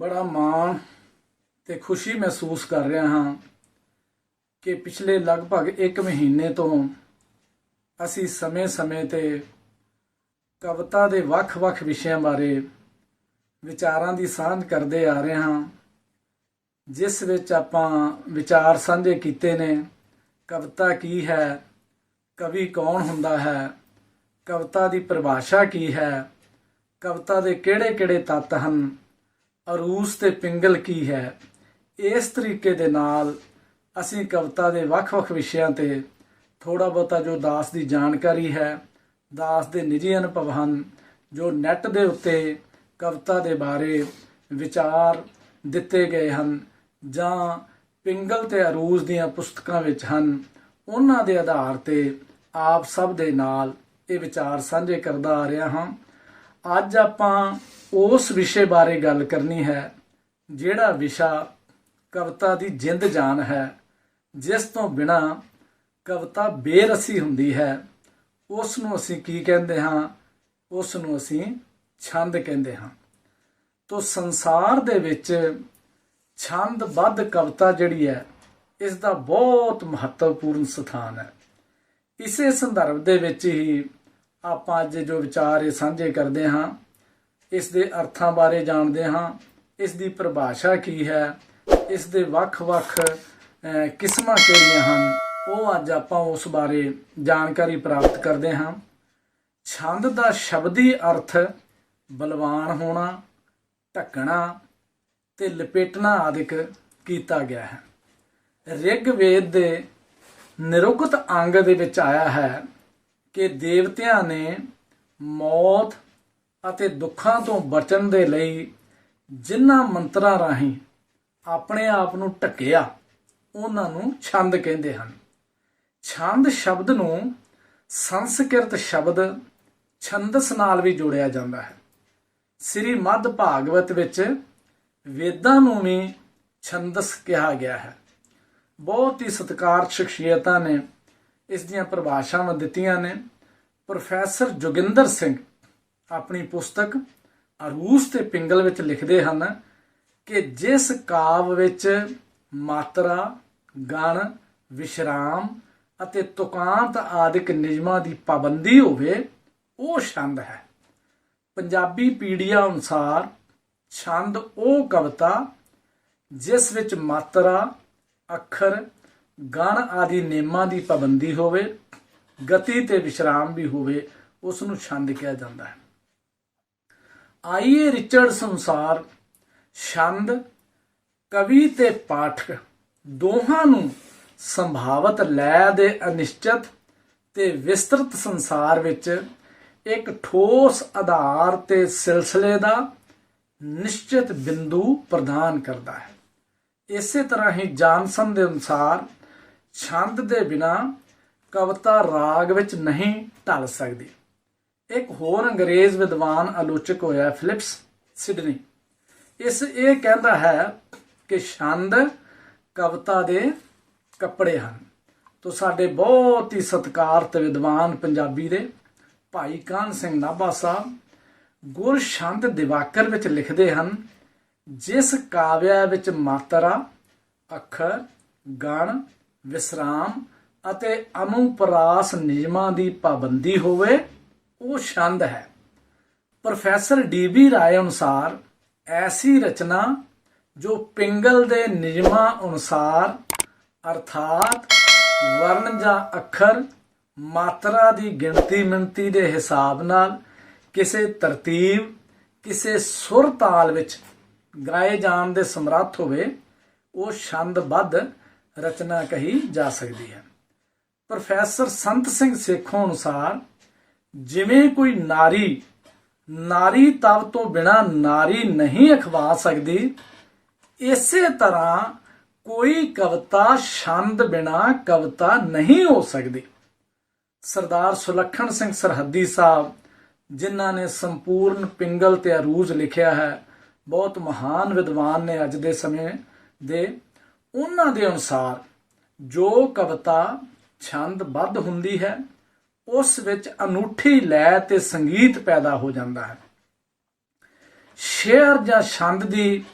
ਬੜਾ ਮਾਣ ਤੇ ਖੁਸ਼ੀ ਮਹਿਸੂਸ ਕਰ ਰਿਹਾ ਹਾਂ ਕਿ ਪਿਛਲੇ ਲਗਭਗ 1 ਮਹੀਨੇ ਤੋਂ ਅਸੀਂ ਸਮੇਂ-ਸਮੇਂ ਤੇ ਕਵਿਤਾ ਦੇ ਵੱਖ-ਵੱਖ ਵਿਸ਼ਿਆਂ ਬਾਰੇ ਵਿਚਾਰਾਂ ਦੀ ਸਾਂਝ ਕਰਦੇ ਆ ਰਹੇ ਹਾਂ, ਜਿਸ ਵਿੱਚ ਆਪਾਂ ਵਿਚਾਰ ਸਾਂਝੇ ਕੀਤੇ ਨੇ, ਕਵਿਤਾ ਕੀ ਹੈ, ਕਵੀ ਕੌਣ ਹੁੰਦਾ ਹੈ, ਕਵਿਤਾ ਦੀ ਪਰਿਭਾਸ਼ਾ ਕੀ ਹੈ, ਕਵਿਤਾ ਦੇ ਕਿਹੜੇ-ਕਿਹੜੇ ਤੱਤ ਹਨ ਅਰੂਸ ਤੇ ਪਿੰਗਲ ਕੀ ਹੈ? ਇਸ ਤਰੀਕੇ ਦੇ ਨਾਲ ਅਸੀਂ ਕਵਿਤਾ ਦੇ ਵੱਖ-ਵੱਖ ਵਿਸ਼ਿਆਂ ਤੇ ਥੋੜਾ ਬਹੁਤਾ ਜੋ ਦਾਸ ਦੀ ਜਾਣਕਾਰੀ ਹੈ, ਦਾਸ ਦੇ ਨਿੱਜੀ ਅਨੁਭਵ ਹਨ, ਜੋ ਨੈਟ ਦੇ ਉੱਤੇ ਕਵਿਤਾ ਦੇ ਬਾਰੇ ਵਿਚਾਰ ਦਿੱਤੇ ਗਏ ਹਨ ਜਾਂ ਪਿੰਗਲ ਤੇ ਅਰੂਜ ਦੀਆਂ ਪੁਸਤਕਾਂ ਵਿੱਚ ਹਨ, ਉਹਨਾਂ ਦੇ ਆਧਾਰ ਤੇ ਆਪ ਸਭ ਦੇ ਨਾਲ ਇਹ ਵਿਚਾਰ ਸਾਂਝੇ ਕਰਦਾ ਆ ਰਿਹਾ ਹਾਂ। ਅੱਜ ਆਪਾਂ ਉਸ ਵਿਸ਼ੇ ਬਾਰੇ ਗੱਲ ਕਰਨੀ ਹੈ ਜਿਹੜਾ ਵਿਸ਼ਾ ਕਵਿਤਾ ਦੀ ਜਿੰਦ ਜਾਨ ਹੈ, ਜਿਸ ਤੋਂ ਬਿਨਾ ਕਵਿਤਾ ਬੇਰਸੀ ਹੁੰਦੀ ਹੈ ਉਸ ਨੂੰ ਅਸੀਂ ਕੀ ਕਹਿੰਦੇ ਹਾਂ? ਉਸ ਨੂੰ ਅਸੀਂ ਛੰਦ ਕਹਿੰਦੇ ਹਾਂ। ਤੋ ਸੰਸਾਰ ਦੇ ਵਿੱਚ ਛੰਦਬੱਧ ਕਵਿਤਾ ਜਿਹੜੀ ਹੈ ਇਸ ਦਾ ਬਹੁਤ ਮਹੱਤਵਪੂਰਨ ਸਥਾਨ ਹੈ। ਇਸੇ ਸੰਦਰਭ ਦੇ ਵਿੱਚ ਹੀ ਆਪਾਂ ਅੱਜ ਜੋ ਵਿਚਾਰ ਇਹ ਸਾਂਝੇ ਕਰਦੇ ਹਾਂ ਇਸ ਦੇ ਅਰਥਾਂ ਬਾਰੇ ਜਾਣਦੇ ਹਾਂ। ਇਸ ਦੀ ਪਰਿਭਾਸ਼ਾ ਕੀ ਹੈ? ਇਸ ਦੇ ਵੱਖ-ਵੱਖ ਕਿਸਮਾਂ ਕਿਹੜੀਆਂ ਹਨ? ਉਹ ਅੱਜ ਆਪਾਂ ਉਸ ਬਾਰੇ ਜਾਣਕਾਰੀ ਪ੍ਰਾਪਤ ਕਰਦੇ ਹਾਂ। ਛੰਦ ਦਾ ਸ਼ਬਦੀ ਅਰਥ ਬਲਵਾਨ ਹੋਣਾ, ਢੱਕਣਾ ਤੇ ਲਪੇਟਣਾ ਆਦਿਕ ਕੀਤਾ ਗਿਆ ਹੈ। ਰਿਗ ਵੇਦ ਦੇ ਨਿਰੁਕਤ ਅੰਗ ਦੇ ਵਿੱਚ ਆਇਆ ਹੈ ਕਿ ਦੇਵਤਿਆਂ ਨੇ ਮੌਤ ਅਤੇ ਦੁੱਖਾਂ ਤੋਂ ਬਚਣ ਦੇ ਲਈ ਜਿਨ੍ਹਾਂ ਮੰਤਰਾਂ ਰਾਹੀਂ ਆਪਣੇ ਆਪ ਨੂੰ ਢੱਕਿਆ, ਉਹਨਾਂ ਨੂੰ ਛੰਦ ਕਹਿੰਦੇ ਹਨ। ਛੰਦ ਸ਼ਬਦ ਨੂੰ ਸੰਸਕ੍ਰਿਤ ਸ਼ਬਦ ਛੰਦਸ ਨਾਲ ਵੀ ਜੋੜਿਆ ਜਾਂਦਾ ਹੈ। ਸ੍ਰੀ ਮੱਧ ਭਾਗਵਤ ਵਿੱਚ ਵੇਦਾਂ ਨੂੰ ਵੀ ਛੰਦਸ ਕਿਹਾ ਗਿਆ ਹੈ। ਬਹੁਤ ਹੀ ਸਤਿਕਾਰ ਸ਼ਖਸੀਅਤਾਂ ਨੇ ਇਸ ਦੀਆਂ ਪਰਿਭਾਸ਼ਾਵਾਂ ਦਿੱਤੀਆਂ ਨੇ। ਪ੍ਰੋਫੈਸਰ ਜੋਗਿੰਦਰ ਸਿੰਘ ਆਪਣੀ ਪੁਸਤਕ ਅਰੂਸ ਤੇ ਪਿੰਗਲ ਵਿੱਚ ਲਿਖਦੇ ਹਨ ਕਿ ਜਿਸ ਕਾਵ ਵਿੱਚ ਮਾਤਰਾ, ਗਣ, ਵਿਸ਼ਰਾਮ ਅਤੇ ਤੁਕਾਂਤ ਆਦਿਕ ਨਿਯਮਾਂ ਦੀ ਪਾਬੰਦੀ ਹੋਵੇ, ਉਹ ਛੰਦ ਹੈ। ਪੰਜਾਬੀ ਪੀੜੀਆ ਅਨੁਸਾਰ ਛੰਦ ਉਹ ਕਵਿਤਾ ਜਿਸ ਵਿੱਚ ਮਾਤਰਾ, ਅੱਖਰ, ਗਣ ਆਦਿ ਨਿਯਮਾਂ ਦੀ ਪਾਬੰਦੀ ਹੋਵੇ, ਗਤੀ ਤੇ ਵਿਸ਼ਰਾਮ ਵੀ ਹੋਵੇ ਉਸ ਨੂੰ ਛੰਦ ਕਿਹਾ ਜਾਂਦਾ ਹੈ। ਆਈਏ ਰਿਚਰਡ ਅਨੁਸਾਰ ਛੰਦ, ਕਵੀ ਤੇ ਪਾਠਕ, ਦੋਹਾਂ ਨੂੰ ਸੰਭਾਵਤ ਲੈ ਦੇ ਅਨਿਸ਼ਚਿਤ ਤੇ ਵਿਸਤ੍ਰਿਤ ਸੰਸਾਰ ਵਿੱਚ ਇੱਕ ਠੋਸ ਆਧਾਰ ਤੇ ਸਿਲਸਿਲੇ ਦਾ ਨਿਸ਼ਚਿਤ ਬਿੰਦੂ ਪ੍ਰਦਾਨ ਕਰਦਾ ਹੈ। ਇਸੇ ਤਰ੍ਹਾਂ ਹੀ ਜਾਨਸਨ ਦੇ ਅਨੁਸਾਰ ਛੰਦ ਦੇ ਬਿਨਾ ਕਵਿਤਾ ਰਾਗ ਵਿੱਚ ਨਹੀਂ ਢਲ ਸਕਦੀ। ਇੱਕ ਹੋਰ ਅੰਗਰੇਜ਼ ਵਿਦਵਾਨ ਆਲੋਚਕ ਹੋਇਆ, ਫਿਲਿਪਸ ਸਿਡਨੀ। ਇਸ ਇਹ ਕਹਿੰਦਾ ਹੈ ਕਿ ਛੰਦ ਕਵਿਤਾ ਦੇ ਕੱਪੜੇ ਹਨ। ਤੋ ਸਾਡੇ ਬਹੁਤ ਹੀ ਸਤਿਕਾਰਤ ਵਿਦਵਾਨ ਪੰਜਾਬੀ ਦੇ ਭਾਈ ਕਾਨ ਸਿੰਘ ਨਾਭਾ ਸਾਹਿਬ ਗੁਰ ਛੰਦ ਦਿਵਾਕਰ ਵਿੱਚ ਲਿਖਦੇ ਹਨ, ਜਿਸ ਕਾਵਿਆ ਵਿੱਚ ਮਾਤਰਾ, ਅੱਖਰ, ਗਣ, ਵਿਸਰਾਮ ਅਤੇ ਅਨੁਪਰਾਸ ਨਿਯਮਾਂ ਦੀ ਪਾਬੰਦੀ ਹੋਵੇ ਉਹ ਛੰਦ ਹੈ। ਪ੍ਰੋਫੈਸਰ ਡੀ ਬੀ ਰਾਏ ਅਨੁਸਾਰ ਐਸੀ ਰਚਨਾ ਜੋ ਪਿੰਗਲ ਦੇ ਨਿਯਮਾਂ ਅਨੁਸਾਰ ਅਰਥਾਤ ਵਰਣ ਜਾਂ ਅੱਖਰ ਮਾਤਰਾ ਦੀ ਗਿਣਤੀ ਮਿਣਤੀ ਦੇ ਹਿਸਾਬ ਨਾਲ ਕਿਸੇ ਤਰਤੀਬ, ਕਿਸੇ ਸੁਰ ਤਾਲ ਵਿੱਚ ਗਾਏ ਜਾਣ ਦੇ ਸਮਰੱਥ ਹੋਵੇ, ਉਹ ਛੰਦਬੱਧ ਰਚਨਾ ਕਹੀ ਜਾ ਸਕਦੀ ਹੈ। ਪ੍ਰੋਫੈਸਰ ਸੰਤ ਸਿੰਘ ਸੇਖੋਂ ਅਨੁਸਾਰ ਜਿਵੇਂ ਕੋਈ ਨਾਰੀ ਨਾਰੀ ਤਵ ਤੋਂ ਬਿਨਾ ਨਾਰੀ ਨਹੀਂ ਅਖਵਾ ਸਕਦੀ, ਇਸੇ ਤਰ੍ਹਾਂ ਕੋਈ ਕਵਿਤਾ ਛੰਦ ਬਿਨਾ ਕਵਿਤਾ ਨਹੀਂ ਹੋ ਸਕਦੀ। ਸਰਦਾਰ ਸੁਲੱਖਣ ਸਿੰਘ ਸਰਹੱਦੀ ਸਾਹਿਬ, ਜਿਨ੍ਹਾਂ ਨੇ ਸੰਪੂਰਨ ਪਿੰਗਲ ਤੇ ਅਰੂਜ ਲਿਖਿਆ ਹੈ, ਬਹੁਤ ਮਹਾਨ ਵਿਦਵਾਨ ਨੇ ਅੱਜ ਦੇ ਸਮੇਂ ਦੇ। ਉਹਨਾਂ ਦੇ ਅਨੁਸਾਰ ਜੋ ਕਵਿਤਾ ਛੰਦਬੱਧ ਹੁੰਦੀ ਹੈ ਉਸ ਵਿੱਚ ਅਨੂਠੀ ਲੈ ਤੇ ਸੰਗੀਤ ਪੈਦਾ ਹੋ ਜਾਂਦਾ ਹੈ। ਸ਼ੇਰ ਜਾਂ ਛੰਦ ਦੀ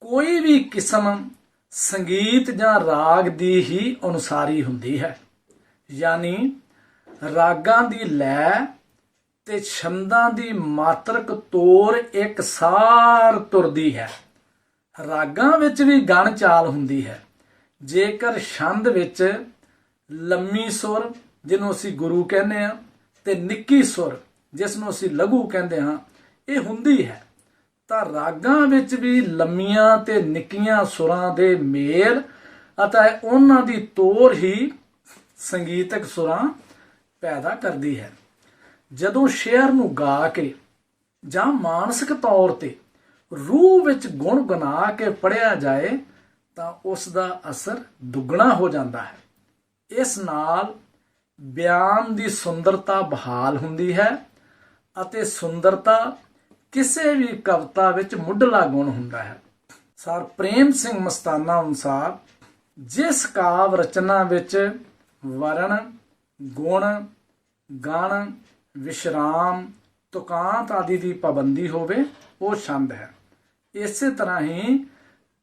ਕੋਈ ਵੀ ਕਿਸਮ ਸੰਗੀਤ ਜਾਂ ਰਾਗ ਦੀ ਹੀ ਅਨੁਸਾਰੀ ਹੁੰਦੀ ਹੈ। ਯਾਨੀ ਰਾਗਾਂ ਦੀ ਲੈ ਤੇ ਛੰਦਾਂ ਦੀ ਮਾਤਰਕ ਤੋਰ ਇੱਕ ਸਾਰ ਤੁਰਦੀ ਹੈ। ਰਾਗਾਂ ਵਿੱਚ ਵੀ ਗਣ ਚਾਲ ਹੁੰਦੀ ਹੈ। ਜੇਕਰ ਛੰਦ ਵਿੱਚ ਲੰਮੀ ਸੁਰ ਜਿਹਨੂੰ ਅਸੀਂ ਗੁਰੂ ਕਹਿੰਦੇ ਆ ਤੇ ਨਿੱਕੀ ਸੁਰ ਜਿਸ ਨੂੰ ਅਸੀਂ ਲਘੂ ਕਹਿੰਦੇ ਹਾਂ, ਇਹ ਹੁੰਦੀ ਹੈ। ਤਾਂ ਰਾਗਾਂ ਵਿੱਚ ਵੀ ਲੰਮੀਆਂ ਤੇ ਨਿੱਕੀਆਂ ਸੁਰਾਂ ਦੇ ਮੇਲ ਅਤੇ ਉਹਨਾਂ ਦੀ ਤੋਰ ਹੀ ਸੰਗੀਤਕ ਸੁਰਾਂ ਪੈਦਾ ਕਰਦੀ ਹੈ। ਜਦੋਂ ਸ਼ੇਅਰ ਨੂੰ ਗਾ ਕੇ ਜਾਂ ਮਾਨਸਿਕ ਤੌਰ ਤੇ ਰੂਹ ਵਿੱਚ ਗੁਣ ਗਨਾ ਕੇ ਪੜਿਆ ਜਾਏ, ਤਾਂ ਉਸ ਦਾ ਅਸਰ ਦੁੱਗਣਾ ਹੋ ਜਾਂਦਾ ਹੈ। ਇਸ ਨਾਲ ਬਿਆਨ ਦੀ ਸੁੰਦਰਤਾ ਬਹਾਲ ਹੁੰਦੀ ਹੈ ਅਤੇ ਸੁੰਦਰਤਾ ਕਿਸੇ ਵੀ ਕਵਿਤਾ ਵਿੱਚ ਮੁੱਢਲਾ ਗੁਣ ਹੁੰਦਾ ਹੈ। ਸਰ ਪ੍ਰੇਮ ਸਿੰਘ ਮਸਤਾਨਾ ਅਨੁਸਾਰ, ਜਿਸ ਕਾਵ ਰਚਨਾ ਵਿੱਚ ਵਰਣ, ਗੁਣ, ਗਣ, ਵਿਸ਼ਰਾਮ, ਤੁਕਾਂਤ ਆਦਿ ਦੀ ਪਾਬੰਦੀ ਹੋਵੇ, ਉਹ ਛੰਦ ਹੈ। ਇਸੇ ਤਰ੍ਹਾਂ ਹੀ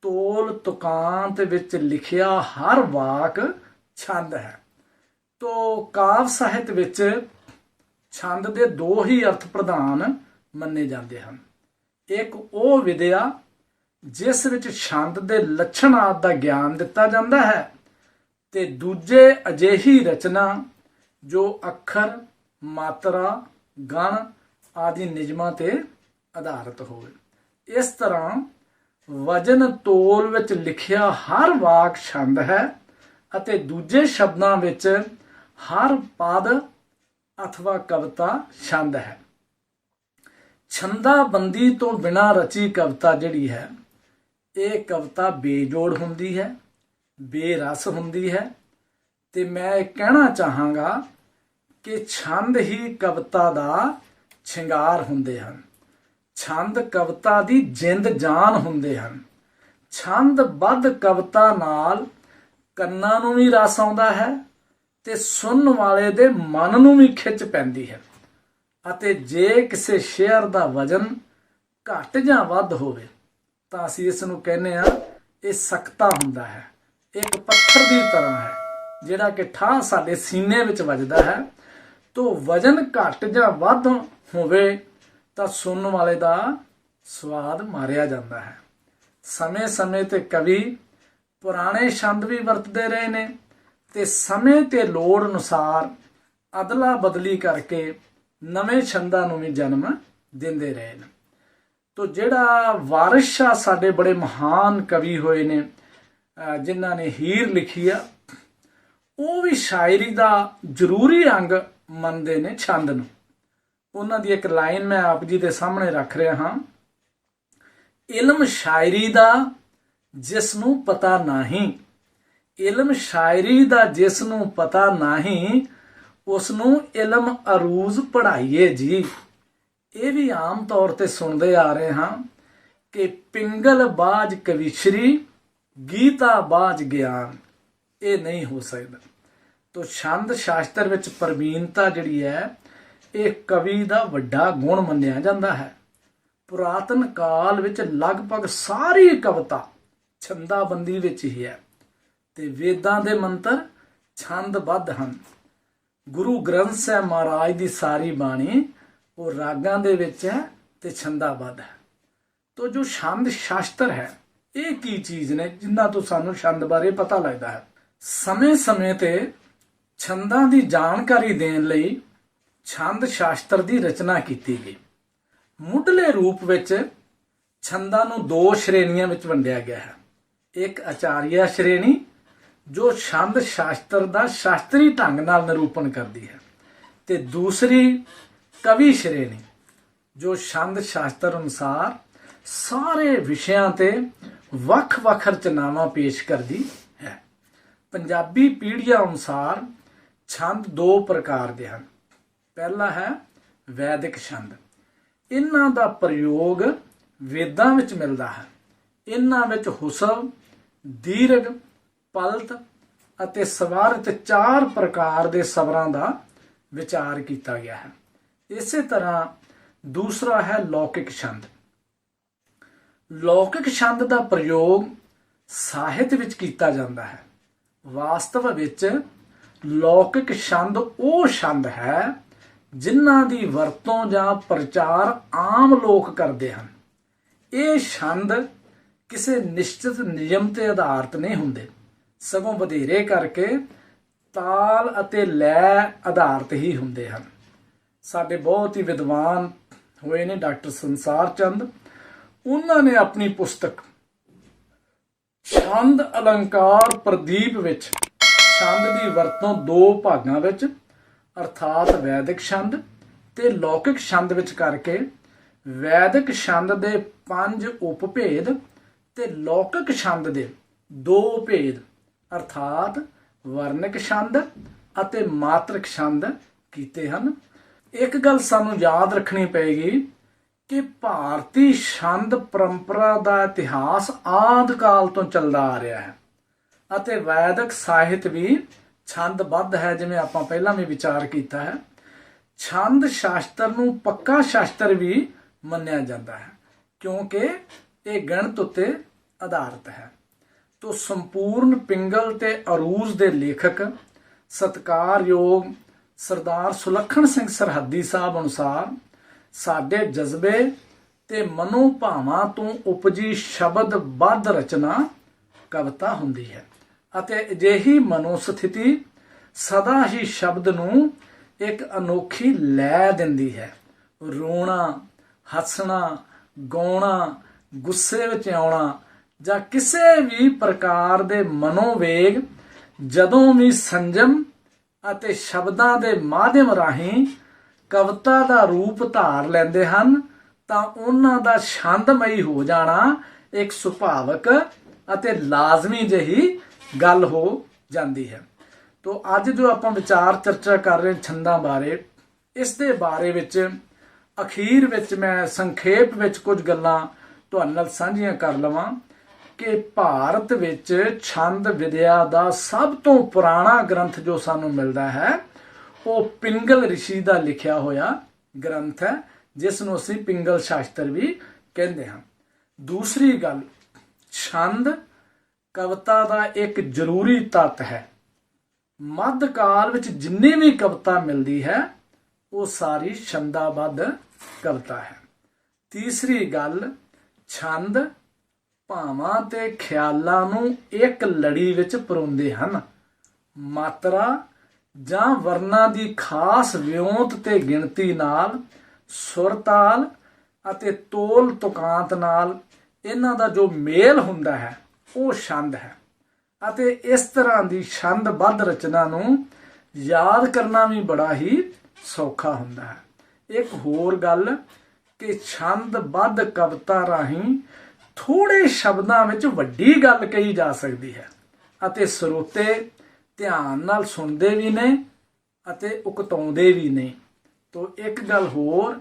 ਤੋਲ ਤੁਕਾਂਤ ਵਿੱਚ ਲਿਖਿਆ ਹਰ ਵਾਕ ਛੰਦ ਹੈ। ਤੋ ਕਾਵ ਸਾਹਿਤ ਵਿੱਚ ਛੰਦ ਦੇ ਦੋ ਹੀ ਅਰਥ ਪ੍ਰਧਾਨ ਮੰਨੇ ਜਾਂਦੇ ਹਨ। ਇੱਕ ਉਹ ਵਿਦਿਆ ਜਿਸ ਵਿੱਚ ਛੰਦ ਦੇ ਲੱਛਣ ਆਦਿ ਦਾ ਗਿਆਨ ਦਿੱਤਾ ਜਾਂਦਾ ਹੈ ਤੇ ਦੂਜੇ ਅਜਿਹੀ ਰਚਨਾ ਜੋ ਅੱਖਰ, ਮਾਤਰਾ, ਗਣ ਆਦਿ ਨਿਯਮਾਂ ਤੇ ਆਧਾਰਿਤ ਹੋਵੇ। ਇਸ ਤਰ੍ਹਾਂ ਵਜਨ ਤੋਲ ਵਿੱਚ ਲਿਖਿਆ ਹਰ ਵਾਕ ਛੰਦ ਹੈ ਅਤੇ ਦੂਜੇ ਸ਼ਬਦਾਂ ਵਿੱਚ ਹਰ ਪਦ ਅਥਵਾ ਕਵਿਤਾ ਛੰਦ ਹੈ। ਛੰਦਾ ਬੰਦੀ ਤੋਂ ਬਿਨਾ ਰਚੀ ਕਵਿਤਾ ਜਿਹੜੀ ਹੈ, ਇਹ ਕਵਿਤਾ ਬੇਜੋੜ ਹੁੰਦੀ ਹੈ, ਬੇਰਸ ਹੁੰਦੀ ਹੈ ਤੇ ਮੈਂ ਇਹ ਕਹਿਣਾ ਚਾਹਾਂਗਾ ਕਿ ਛੰਦ ਹੀ ਕਵਿਤਾ ਦਾ ਸ਼ਿੰਗਾਰ ਹੁੰਦੇ ਹਨ। ਛੰਦ ਕਵਿਤਾ ਦੀ ਜਿੰਦ ਜਾਨ ਹੁੰਦੇ ਹਨ। ਛੰਦ ਬੱਧ ਕਵਿਤਾ ਨਾਲ ਕੰਨਾਂ ਨੂੰ ਵੀ ਰਸ ਆਉਂਦਾ ਹੈ ਤੇ ਸੁਣਨ ਵਾਲੇ ਦੇ ਮਨ ਨੂੰ ਵੀ ਖਿੱਚ ਪੈਂਦੀ ਹੈ। ਅਤੇ ਜੇ ਕਿਸੇ ਸ਼ੇਅਰ ਦਾ ਵਜਨ ਘੱਟ ਜਾਂ ਵੱਧ ਹੋਵੇ, ਤਾਂ ਅਸੀਂ ਇਸ ਨੂੰ ਕਹਿੰਦੇ ਆ ਇਹ ਸਖਤਾ ਹੁੰਦਾ ਹੈ। ਇੱਕ ਪੱਥਰ ਦੀ ਤਰ੍ਹਾਂ ਹੈ, ਜਿਹੜਾ ਕਿ ਠਾਹ ਸਾਡੇ ਸੀਨੇ ਵਿੱਚ ਵੱਜਦਾ ਹੈ। ਤੋਂ ਵਜਨ ਘੱਟ ਜਾਂ ਵੱਧ ਹੋਵੇ, ਤਾਂ ਸੁਣਨ ਵਾਲੇ ਦਾ ਸਵਾਦ ਮਾਰਿਆ ਜਾਂਦਾ ਹੈ। ਸਮੇਂ-ਸਮੇਂ ਤੇ ਕਵੀ ਪੁਰਾਣੇ ਛੰਦ ਵੀ ਵਰਤਦੇ ਰਹੇ ਨੇ। ਤੇ ਸਮੇਂ ਤੇ ਲੋੜ ਅਨੁਸਾਰ ਅਦਲਾ ਬਦਲੀ ਕਰਕੇ ਨਵੇਂ ਛੰਦਾਂ ਨੂੰ ਵੀ ਜਨਮ ਦਿੰਦੇ ਰਹੇ ਨੇ। ਤੋ ਜਿਹੜਾ ਵਾਰਿਸ ਸ਼ਾਹ ਸਾਡੇ ਬੜੇ ਮਹਾਨ ਕਵੀ ਹੋਏ ਨੇ, ਅਹ ਜਿਨ੍ਹਾਂ ਨੇ ਹੀਰ ਲਿਖੀ ਆ, ਉਹ ਵੀ ਸ਼ਾਇਰੀ ਦਾ ਜ਼ਰੂਰੀ ਅੰਗ ਮੰਨਦੇ ਨੇ ਛੰਦ ਨੂੰ। ਉਹਨਾਂ ਦੀ ਇੱਕ ਲਾਈਨ ਮੈਂ ਆਪ ਜੀ ਦੇ ਸਾਹਮਣੇ ਰੱਖ ਰਿਹਾ ਹਾਂ। ਇਲਮ ਸ਼ਾਇਰੀ ਦਾ ਜਿਸ ਨੂੰ ਪਤਾ ਨਹੀਂ ਇਲਮ ਸ਼ਾਇਰੀ ਦਾ ਜਿਸ ਨੂੰ ਪਤਾ ਨਹੀਂ ਉਸ ਨੂੰ ਇਲਮ ਅਰੂਜ਼ ਪੜ੍ਹਾਈਏ ਜੀ। ਇਹ ਵੀ ਆਮ ਤੌਰ ਤੇ ਸੁਣਦੇ ਆ ਰਹੇ ਹਾਂ ਕਿ ਪਿੰਗਲ ਬਾਜ ਕਵਿਸ਼ਰੀ, ਗੀਤਾ ਬਾਜ ਗਿਆਨ, ਇਹ ਨਹੀਂ ਹੋ ਸਕਦਾ। ਤੋ ਛੰਦ ਸ਼ਾਸਤਰ ਵਿੱਚ ਪ੍ਰਵੀਨਤਾ ਜਿਹੜੀ ਹੈ, ਇਹ ਕਵੀ ਦਾ ਵੱਡਾ ਗੁਣ ਮੰਨਿਆ ਜਾਂਦਾ ਹੈ। ਪੁਰਾਤਨ ਕਾਲ ਵਿੱਚ ਲਗਭਗ ਸਾਰੀ ਕਵਿਤਾ ਛੰਦਾਬੰਦੀ ਵਿੱਚ ਹੀ ਹੈ। ਤੇ ਵੇਦਾਂ ਦੇ ਮੰਤਰ ਛੰਦਬੱਧ ਹਨ। ਗੁਰੂ ਗ੍ਰੰਥ ਸਾਹਿਬ ਮਹਾਰਾਜ ਦੀ ਸਾਰੀ ਬਾਣੀ ਉਹ ਰਾਗਾਂ ਦੇ ਵਿੱਚ ਹੈ ਤੇ ਛੰਦਾਬੱਧ ਹੈ। ਤੋ ਜੋ ਛੰਦ ਸ਼ਾਸਤਰ ਹੈ, ਇਹ ਕੀ ਚੀਜ਼ ਨੇ ਜਿਨ੍ਹਾਂ ਤੋਂ ਸਾਨੂੰ ਛੰਦ ਬਾਰੇ ਪਤਾ ਲੱਗਦਾ ਹੈ? ਸਮੇਂ-ਸਮੇਂ ਤੇ ਛੰਦਾਂ ਦੀ ਜਾਣਕਾਰੀ ਦੇਣ ਲਈ ਛੰਦ ਸ਼ਾਸਤਰ ਦੀ ਰਚਨਾ ਕੀਤੀ ਗਈ। ਮੁੱਢਲੇ ਰੂਪ ਵਿੱਚ ਛੰਦਾਂ ਨੂੰ ਦੋ ਸ਼੍ਰੇਣੀਆਂ ਵਿੱਚ ਵੰਡਿਆ ਗਿਆ ਹੈ। ਇੱਕ ਆਚਾਰੀਆ ਸ਼੍ਰੇਣੀ ਜੋ ਛੰਦ ਸ਼ਾਸਤਰ ਦਾ ਸ਼ਾਸਤਰੀ ਢੰਗ ਨਾਲ ਨਿਰੂਪਣ ਕਰਦੀ ਹੈ। ਤੇ ਦੂਸਰੀ ਕਵੀ ਸ਼੍ਰੇਣੀ, ਜੋ ਛੰਦ ਸ਼ਾਸਤਰ ਅਨੁਸਾਰ ਸਾਰੇ ਵਿਸ਼ਿਆਂ ਤੇ ਵੱਖ-ਵੱਖ ਰਚਨਾਵਾਂ ਪੇਸ਼ ਕਰਦੀ ਹੈ। ਪੰਜਾਬੀ ਪੀੜ੍ਹੀਆਂ ਅਨੁਸਾਰ ਛੰਦ ਦੋ ਪ੍ਰਕਾਰ ਦੇ ਹਨ। ਪਹਿਲਾ ਹੈ ਵੈਦਿਕ ਛੰਦ। ਇਹਨਾਂ ਦਾ ਪ੍ਰਯੋਗ ਵੇਦਾਂ ਵਿੱਚ ਮਿਲਦਾ ਹੈ। ਇਹਨਾਂ ਵਿੱਚ ਹੁਸਵ ਦੀਰਘ ਪਲਤ ਅਤੇ ਸਵਾਰਤ ਚਾਰ ਪ੍ਰਕਾਰ ਦੇ ਸਬਰਾਂ ਦਾ ਵਿਚਾਰ ਕੀਤਾ ਗਿਆ ਹੈ। ਇਸੇ ਤਰ੍ਹਾਂ ਦੂਸਰਾ ਹੈ ਲੌਕਿਕ ਛੰਦ। ਲੌਕਿਕ ਛੰਦ ਦਾ ਪ੍ਰਯੋਗ ਸਾਹਿਤ ਵਿੱਚ ਕੀਤਾ ਜਾਂਦਾ ਹੈ। ਵਾਸਤਵ ਵਿੱਚ ਲੌਕਿਕ ਛੰਦ ਉਹ ਛੰਦ ਹੈ ਜਿਨ੍ਹਾਂ ਦੀ ਵਰਤੋਂ ਜਾਂ ਪ੍ਰਚਾਰ ਆਮ ਲੋਕ ਕਰਦੇ ਹਨ। ਇਹ ਛੰਦ ਕਿਸੇ ਨਿਸ਼ਚਿਤ ਨਿਯਮ ਤੇ ਆਧਾਰਿਤ ਨਹੀਂ ਹੁੰਦੇ। ਸਗੋਂ ਵਧੇਰੇ ਕਰਕੇ ਤਾਲ ਅਤੇ ਲੈ ਆਧਾਰਿਤ ਹੀ ਹੁੰਦੇ ਹਨ। ਸਾਡੇ ਬਹੁਤ ਹੀ ਵਿਦਵਾਨ ਹੋਏ ਨੇ ਡਾਕਟਰ ਸੰਸਾਰ ਚੰਦ। ਉਹਨਾਂ ਨੇ ਆਪਣੀ ਪੁਸਤਕ ਛੰਦ ਅਲੰਕਾਰ ਪ੍ਰਦੀਪ ਵਿੱਚ, ਛੰਦ ਦੀ ਵਰਤੋਂ ਦੋ ਭਾਗਾਂ ਵਿੱਚ, ਅਰਥਾਤ ਵੈਦਿਕ ਛੰਦ ਤੇ ਲੌਕਿਕ ਛੰਦ ਵਿੱਚ ਕਰਕੇ ਵੈਦਿਕ ਛੰਦ ਦੇ ਪੰਜ ਉਪਭੇਦ ਤੇ ਲੌਕਿਕ ਛੰਦ ਦੇ ਦੋ ਭੇਦ ਅਰਥਾਤ ਵਰਣਿਕ ਛੰਦ ਅਤੇ ਮਾਤ੍ਰਿਕ ਛੰਦ ਕੀਤੇ ਹਨ। ਇੱਕ ਗੱਲ ਸਾਨੂੰ ਯਾਦ ਰੱਖਣੀ ਪਏਗੀ ਕਿ ਭਾਰਤੀ ਛੰਦ ਪਰੰਪਰਾ ਦਾ ਇਤਿਹਾਸ ਆਦਿ ਕਾਲ ਤੋਂ ਚੱਲਦਾ ਆ ਰਿਹਾ ਹੈ ਅਤੇ ਵੈਦਿਕ ਸਾਹਿਤ ਵੀ ਛੰਦਬੱਧ ਹੈ ਜਿਵੇਂ ਆਪਾਂ ਪਹਿਲਾਂ ਵੀ ਵਿਚਾਰ ਕੀਤਾ ਹੈ। ਛੰਦ ਸ਼ਾਸਤਰ ਨੂੰ ਪੱਕਾ ਸ਼ਾਸਤਰ ਵੀ ਮੰਨਿਆ ਜਾਂਦਾ ਹੈ ਕਿਉਂਕਿ ਇਹ ਗਣਿਤ ਉੱਤੇ ਆਧਾਰਿਤ ਹੈ। ਤੋ ਸੰਪੂਰਨ ਪਿੰਗਲ ਤੇ ਅਰੂਜ ਦੇ ਲੇਖਕ, ਸਤਕਾਰਯੋਗ ਸਰਦਾਰ ਸੁਲੱਖਣ ਸਿੰਘ ਸਰਹੱਦੀ ਸਾਹਿਬ ਅਨੁਸਾਰ, ਸਾਡੇ ਜਜ਼ਬੇ ਤੇ ਮਨੋਭਾਵਾਂ ਤੋਂ ਉਪਜੀ ਸ਼ਬਦਬੱਧ ਰਚਨਾ ਕਵਿਤਾ ਹੁੰਦੀ ਹੈ ਅਤੇ ਅਜਿਹੀ ਮਨੋਸਥਿਤੀ ਸਦਾ ਹੀ ਸ਼ਬਦ ਨੂੰ ਇੱਕ ਅਨੋਖੀ ਲੈ ਦਿੰਦੀ ਹੈ। ਰੋਣਾ, ਹੱਸਣਾ, ਗਾਉਣਾ, ਗੁੱਸੇ ਵਿੱਚ ਆਉਣਾ ਜਾਂ ਕਿਸੇ ਵੀ ਪ੍ਰਕਾਰ ਦੇ ਮਨੋਵੇਗ, ਜਦੋਂ ਵੀ ਸੰਜਮ ਅਤੇ ਸ਼ਬਦਾਂ ਦੇ ਮਾਧਿਅਮ ਰਾਹੀਂ ਕਵਿਤਾ ਦਾ ਰੂਪ ਧਾਰ ਲੈਂਦੇ ਹਨ, ਤਾਂ ਉਹਨਾਂ ਦਾ ਛੰਦਮਈ ਹੋ ਜਾਣਾ ਇੱਕ ਸੁਭਾਵਕ ਅਤੇ ਲਾਜ਼ਮੀ ਜਹੀ ਗੱਲ ਹੋ ਜਾਂਦੀ ਹੈ। ਤੋ ਅੱਜ ਜੋ ਆਪਾਂ ਵਿਚਾਰ ਚਰਚਾ ਕਰ ਰਹੇ ਛੰਦਾਂ ਬਾਰੇ, ਇਸ ਦੇ ਬਾਰੇ ਵਿੱਚ, ਅਖੀਰ ਵਿੱਚ ਮੈਂ ਸੰਖੇਪ ਵਿੱਚ ਕੁਝ ਗੱਲਾਂ ਤੁਹਾਡੇ ਨਾਲ ਸਾਂਝੀਆਂ ਕਰ ਲਵਾਂ। ਕਿ ਭਾਰਤ ਵਿੱਚ ਛੰਦ ਵਿਦਿਆ ਦਾ ਸਭ ਤੋਂ ਪੁਰਾਣਾ ਗ੍ਰੰਥ ਜੋ ਸਾਨੂੰ ਮਿਲਦਾ ਹੈ, ਉਹ ਪਿੰਗਲ ਰਿਸ਼ੀ ਦਾ ਲਿਖਿਆ ਹੋਇਆ ਗ੍ਰੰਥ ਹੈ ਜਿਸ ਨੂੰ ਅਸੀਂ ਪਿੰਗਲ ਸ਼ਾਸਤਰ ਵੀ ਕਹਿੰਦੇ ਹਾਂ। ਦੂਸਰੀ ਗੱਲ, ਛੰਦ ਕਵਿਤਾ ਦਾ ਇੱਕ ਜ਼ਰੂਰੀ ਤੱਤ ਹੈ। ਮੱਧ ਕਾਲ ਵਿੱਚ ਜਿੰਨੀ ਵੀ ਕਵਿਤਾ ਮਿਲਦੀ ਹੈ, ਉਹ ਸਾਰੀ ਛੰਦਾਬੱਧ ਕਵਿਤਾ ਹੈ। ਤੀਸਰੀ ਗੱਲ, ਛੰਦ ਭਾਵਾਂ ਤੇ ਖਿਆਲਾਂ ਨੂੰ ਇੱਕ ਲੜੀ ਵਿੱਚ ਪਰੋਂਦੇ ਹਨ। ਮਾਤਰਾ ਜਾਂ ਵਰਨਾਂ ਦੀ ਖਾਸ ਵਿਉਂਤ ਤੇ ਗਿਣਤੀ ਨਾਲ ਸੁਰ ਅਤੇ ਤੋਲ ਤੁਕਾਂਤ ਨਾਲ ਇਹਨਾਂ ਦਾ ਜੋ ਮੇਲ ਹੁੰਦਾ ਹੈ, ਉਹ ਛੰਦ ਹੈ। ਅਤੇ ਇਸ ਤਰ੍ਹਾਂ ਦੀ ਛੰਦਬੱਧ ਰਚਨਾ ਨੂੰ ਯਾਦ ਕਰਨਾ ਵੀ ਬੜਾ ਹੀ ਸੌਖਾ ਹੁੰਦਾ ਹੈ। ਇੱਕ ਹੋਰ ਗੱਲ ਕਿ ਛੰਦਬੱਧ ਕਵਿਤਾ ਰਾਹੀਂ ਥੋੜੇ ਸ਼ਬਦਾਂ ਵਿੱਚ ਵੱਡੀ ਗੱਲ ਕਹੀ ਜਾ ਸਕਦੀ ਹੈ ਅਤੇ ਸਰੋਤੇ ਧਿਆਨ ਨਾਲ ਸੁਣਦੇ ਵੀ ਨੇ ਅਤੇ ਉਕਤਾਉਂਦੇ ਵੀ ਨੇ। ਤੋ ਇੱਕ ਗੱਲ ਹੋਰ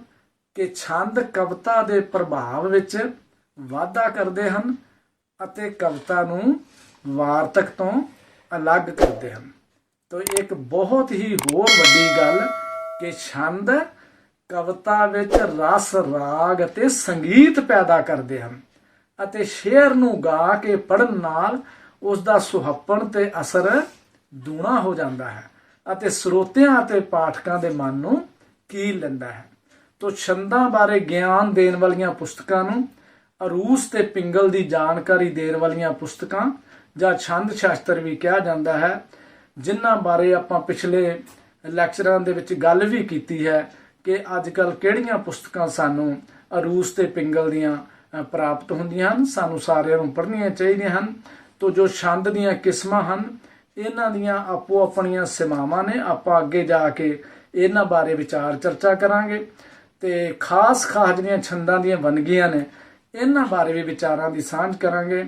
ਕਿ ਛੰਦ ਕਵਿਤਾ ਦੇ ਪ੍ਰਭਾਵ ਵਿੱਚ ਵਾਧਾ ਕਰਦੇ ਹਨ ਅਤੇ ਕਵਿਤਾ ਨੂੰ ਵਾਰਤਕ ਤੋਂ ਅਲੱਗ ਕਰਦੇ ਹਨ। ਤੋ ਇੱਕ ਬਹੁਤ ਹੀ ਹੋਰ ਵੱਡੀ ਗੱਲ ਕਿ ਛੰਦ ਕਵਿਤਾ ਵਿੱਚ ਰਸ, ਰਾਗ ਅਤੇ ਸੰਗੀਤ ਪੈਦਾ ਕਰਦੇ ਹਨ। ਅਤੇ ਸ਼ੇਰ ਨੂੰ ਗਾ ਕੇ ਪੜਨ ਨਾਲ ਉਸ ਦਾ ਸੁਹੱਪਣ ਤੇ ਅਸਰ ਦੂਣਾ ਹੋ ਜਾਂਦਾ ਹੈ ਅਤੇ ਸਰੋਤਿਆਂ ਅਤੇ ਪਾਠਕਾਂ ਦੇ ਮਨ ਨੂੰ ਕੀਲ ਲੈਂਦਾ ਹੈ। ਤੋ ਛੰਦਾਂ ਬਾਰੇ ਗਿਆਨ ਦੇਣ ਵਾਲੀਆਂ ਪੁਸਤਕਾਂ ਨੂੰ ਅਰੂਸ ਤੇ ਪਿੰਗਲ ਦੀ ਜਾਣਕਾਰੀ ਦੇਣ ਵਾਲੀਆਂ ਪੁਸਤਕਾਂ ਜਾਂ ਛੰਦ ਸ਼ਾਸਤਰ ਵੀ ਕਿਹਾ ਜਾਂਦਾ ਹੈ, ਜਿਨ੍ਹਾਂ ਬਾਰੇ ਆਪਾਂ ਪਿਛਲੇ ਲੈਕਚਰਾਂ ਦੇ ਵਿੱਚ ਗੱਲ ਵੀ ਕੀਤੀ ਹੈ ਕਿ ਅੱਜ ਕੱਲ ਕਿਹੜੀਆਂ ਪੁਸਤਕਾਂ ਸਾਨੂੰ ਅਰੂਸ ਤੇ ਪਿੰਗਲ ਦੀਆਂ ਪ੍ਰਾਪਤ ਹੁੰਦੀਆਂ ਹਨ, ਸਾਨੂੰ ਸਾਰਿਆਂ ਨੂੰ ਪੜ੍ਹਨੀਆਂ ਚਾਹੀਦੀਆਂ ਹਨ। ਤੋ ਜੋ ਛੰਦ ਦੀਆਂ ਕਿਸਮਾਂ ਹਨ, ਇਹਨਾਂ ਦੀਆਂ ਆਪੋ ਆਪਣੀਆਂ ਸੀਮਾਵਾਂ ਨੇ। ਆਪਾਂ ਅੱਗੇ ਜਾ ਕੇ ਇਹਨਾਂ ਬਾਰੇ ਵਿਚਾਰ ਚਰਚਾ ਕਰਾਂਗੇ। ਤੇ ਖਾਸ ਖਾਸ ਜਿਹੜੀਆਂ ਛੰਦਾਂ ਦੀਆਂ ਵੰਨਗੀਆਂ ਨੇ, ਇਹਨਾਂ ਬਾਰੇ ਵੀ ਵਿਚਾਰਾਂ ਦੀ ਸਾਂਝ ਕਰਾਂਗੇ।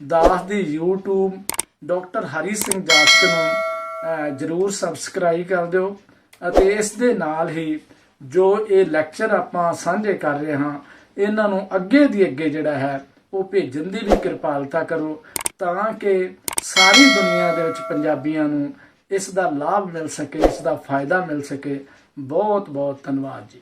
ਦਾਸ ਦੀ YouTube, ਡਾਕਟਰ ਹਰੀ ਸਿੰਘ ਜਾਸਕ ਨੂੰ ਜਰੂਰ ਸਬਸਕ੍ਰਾਈਬ ਕਰ ਦਿਓ। ਅਤੇ ਇਸ ਦੇ ਨਾਲ ਹੀ ਜੋ ਇਹ ਲੈਕਚਰ ਆਪਾਂ ਸਾਂਝੇ ਕਰ ਰਹੇ ਹਾਂ ਇਹਨਾਂ ਨੂੰ ਅੱਗੇ ਦੀ ਅੱਗੇ ਜਿਹੜਾ ਹੈ, ਉਹ ਭੇਜਣ ਦੀ ਵੀ ਕਿਰਪਾਲਤਾ ਕਰੋ, ਤਾਂ ਕਿ ਸਾਰੀ ਦੁਨੀਆ ਦੇ ਵਿੱਚ ਪੰਜਾਬੀਆਂ ਨੂੰ ਇਸ ਦਾ ਲਾਭ ਮਿਲ ਸਕੇ, ਇਸ ਦਾ ਫਾਇਦਾ ਮਿਲ ਸਕੇ। ਬਹੁਤ ਬਹੁਤ ਧੰਨਵਾਦ ਜੀ।